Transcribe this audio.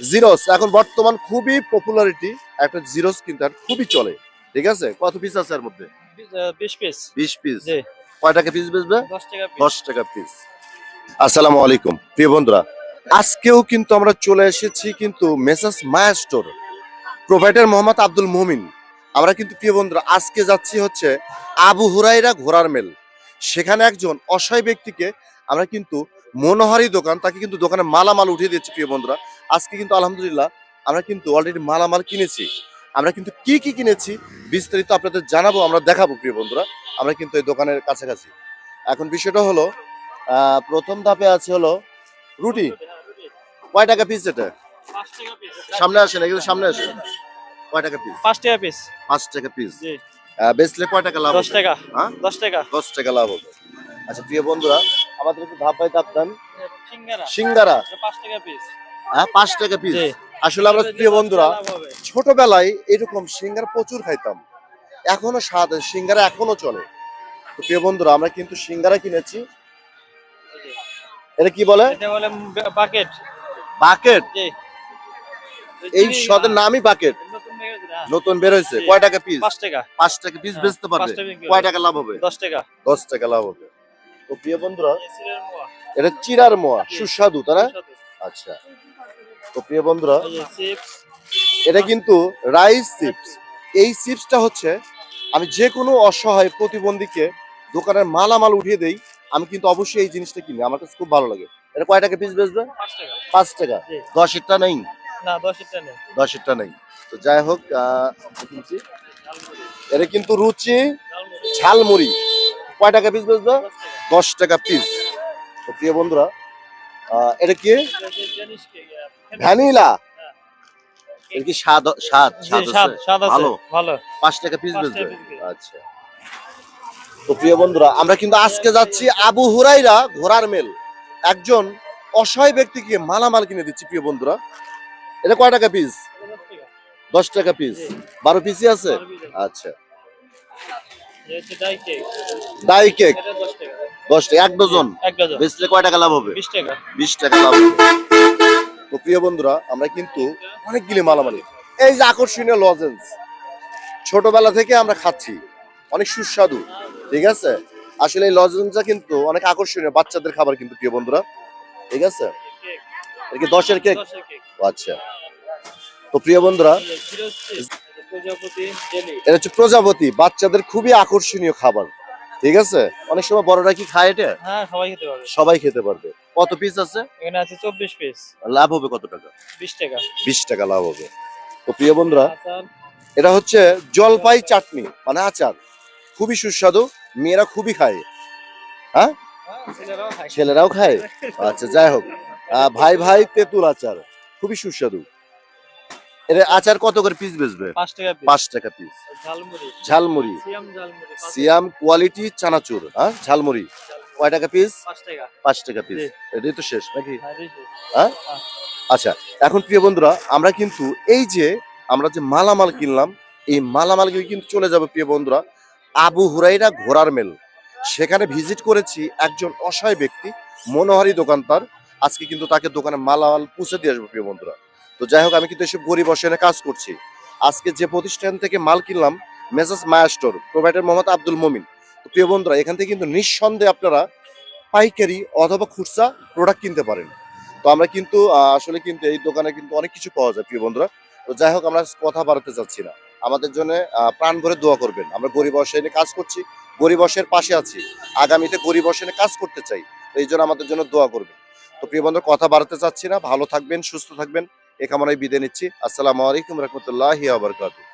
Zeros এখন বর্তমান খুবই পপুলারিটি একটা জিরোস কিন্তু আর খুবই চলে। ঠিক আছে? কত পিস আছে এর মধ্যে? বিশ পিস বিশ পিস কয় টাকা পিস বেচবে? দশ টাকা পিস দশ টাকা পিস আসসালামু আলাইকুম। প্রিয় বন্ধুরা আজকেও কিন্তু আমরা চলে এসেছি কিন্তু messrs Maya store provider Mohammad Abdul Mumin. আমরা কিন্তু প্রিয় বন্ধুরা আজকে যাচ্ছি হচ্ছে আবু হুরাইরা ঘোড়ার মেল। সেখানে একজন অসহায় ব্যক্তিকে আমরা কিন্তু মনোহারি দোকান তাকে কিন্তু দোকানে মালামাল উঠিয়ে দিচ্ছে প্রিয় বন্ধুরা। আজকে কিন্তু আলহামদুলিল্লাহ আমরা কিন্তু অলরেডি মালামাল কিনেছি। আমরা কিন্তু কি কি কিনেছি বিস্তারিত আপনাদের জানাব আমরা দেখাবো প্রিয় বন্ধুরা। আমরা কিন্তু এই দোকানের কাছাকাছি। এখন বিষয়টা হলো প্রথম ধাপে আছে হলো রুটি। কয় টাকা পিস এটা? সামনে আসেন এগুলো সামনে আসেন। কয় টাকা পিস পাঁচ টাকা পিস পাঁচ টাকা পিস বেচলে কয় টাকা লাভ দশ টাকা। হ্যাঁ? দশ টাকা। দশ টাকা লাভ হবে। আচ্ছা প্রিয় বন্ধুরা আমাদের একটু ধাপ বাই ধাপ দেন। সিঙ্গারা। হ্যাঁ পাঁচ টাকা পিস আসলে আমরা প্রিয় বন্ধুরা ছোটবেলায় এরকম সিঙ্গারা প্রচুর খাইতাম। এখনও স্বাদ সিঙ্গারা এখনও চলে। তো প্রিয় বন্ধুরা আমরা কিন্তু সিঙ্গারা কিনেছি। এটা কি বলে? বাকেট। বাকেট? এই সদের নামই বাকেট। নতুন বের হয়েছে কয় টাকা পিস পাঁচ টাকা। পাঁচ টাকা পিস হ্যাঁ, বেচতে পারবে। কয় টাকা লাভ হবে? দশ টাকা। দশ টাকা লাভ হবে। তো প্রিয় বন্ধুরা। এটা চিরার মোয়া সুস্বাদু না? আচ্ছা। তো প্রিয় বন্ধুরা এটা কিন্তু রাইস চিপস। এই চিপসটা হচ্ছে আমি যে কোনো অসহায় প্রতিবন্ধীকে দোকানের মালামাল উঠিয়ে দেই আমি কিন্তু অবশ্যই এই জিনিসটা কিনি আমার কাছে খুব ভালো লাগে। এটা কয় টাকা পিস বেচবে? পাঁচ টাকা। দশেরটা নেই? দশেরটা নেই। তো যাই হোক। এটা কিন্তু রুচি ঝালমুড়ি। ঝালমুড়ি। কয় টাকা পিস বেচবে? দশ টাকা। পিস তো প্রিয় বন্ধুরা এটা কি? ভ্যানিলা। এটা কি স্বাদ স্বাদ স্বাদ ভালো? ভালো। পাঁচ টাকা পিস বেচবে। আচ্ছা। তো প্রিয় বন্ধুরা আমরা কিন্তু আজকে যাচ্ছি আবু হুরাইরা ঘোড়ার মেল। একজন অসহায় ব্যক্তিকে মালামাল কিনে দিচ্ছি প্রিয় বন্ধুরা। এটা কয় টাকা পিস দশ টাকা। পিস বারো পিসই আছে। আচ্ছা। Dry cake. ডাই কেক দশ টাকা। এক ডজন। এক ডজন। বেচলে কয় টাকা লাভ হবে? বিশ টাকা। বিশ টাকা লাভ হবে। তো প্রিয় বন্ধুরা আমরা কিন্তু মালামালি। এই যে আকর্ষণীয় লজেন্স ছোটবেলা থেকে আমরা খাচ্ছি। অনেক সুস্বাদু ঠিক আছে? আসলে এই লজেন্সটা কিন্তু অনেক আকর্ষণীয় বাচ্চাদের খাবার কিন্তু প্রিয় বন্ধুরা। ঠিক আছে? কেক। এটা কি দশের কেক? আচ্ছা। তো প্রিয় বন্ধুরা এটা হচ্ছে প্রজাপতি বাচ্চাদের খুবই আকর্ষণীয় খাবার। ঠিক আছে? অনেক সময় বড়রা কি খায় এটা? হ্যাঁ সবাই খেতে পারবে। সবাই খেতে পারবে। কত পিস আছে? এখানে আছে চব্বিশ পিস লাভ হবে কত টাকা? বিশ টাকা। বিশ টাকা লাভ হবে। তো প্রিয় বন্ধুরা এটা হচ্ছে জলপাই চাটনি মানে আচার। খুবই সুস্বাদু মেয়েরা খুবই খায়। হ্যাঁ, ছেলেরাও খায়। ছেলেরাও খায়। আচ্ছা যাই হোক। আহ, ভাই ভাই তেঁতুল আচার খুবই সুস্বাদু। এটা আচার কত করে পিস বেচবে? পাঁচ টাকা পিস ঝালমুড়ি। সিয়াম কোয়ালিটি চানাচুর হ্যাঁ? ঝালমুড়ি। কয় টাকা পিস পাঁচ টাকা। পিস এটাই তো শেষ নাকি? হ্যাঁ, হ্যাঁ? আচ্ছা এখন প্রিয় বন্ধুরা আমরা কিন্তু এই যে আমরা যে মালামাল কিনলাম এই মালামালগুলি কিন্তু চলে যাবে প্রিয় বন্ধুরা আবু হুরাইরা ঘোড়ার মেল। সেখানে ভিজিট করেছি একজন অসহায় ব্যক্তি মনোহারি দোকানদার। আজকে কিন্তু তাকে দোকানে মালামাল পুষে দিয়ে আসব প্রিয় বন্ধুরা। তো যাই হোক, আমি কিন্তু এসব গরিব অসহায় কাজ করছি। আজকে যে প্রতিষ্ঠান থেকে মাল কিনলাম messrs Maya store, provider Mohammad Abdul Momin. তো প্রিয় বন্ধুরা, এখান থেকে কিন্তু নিঃসন্দেহে আপনারা পাইকারি অথবা খুচরা প্রোডাক্ট কিনতে পারেন। তো আমরা কিন্তু আসলে কিন্তু এই দোকানে কিন্তু অনেক কিছু পাওয়া যায়, প্রিয় বন্ধুরা। তো যাই হোক, আমরা কথা বাড়াতে চাচ্ছি না। আমাদের জন্য প্রাণ ভরে দোয়া করবেন। আমরা গরিব অসহায় কাজ করছি, গরিব অসহায়ের পাশে আছি। আগামীতে গরিব অসহায় কাজ করতে চাই এই জন্য আমাদের জন্য দোয়া করবেন। তো প্রিয় বন্ধুরা, কথা বাড়াতে চাচ্ছি না। ভালো থাকবেন, সুস্থ থাকবেন। এ কামনায় বিদায় নিচ্ছি। আসসালামু আলাইকুম রহমতুল্লাহ আবরকাতু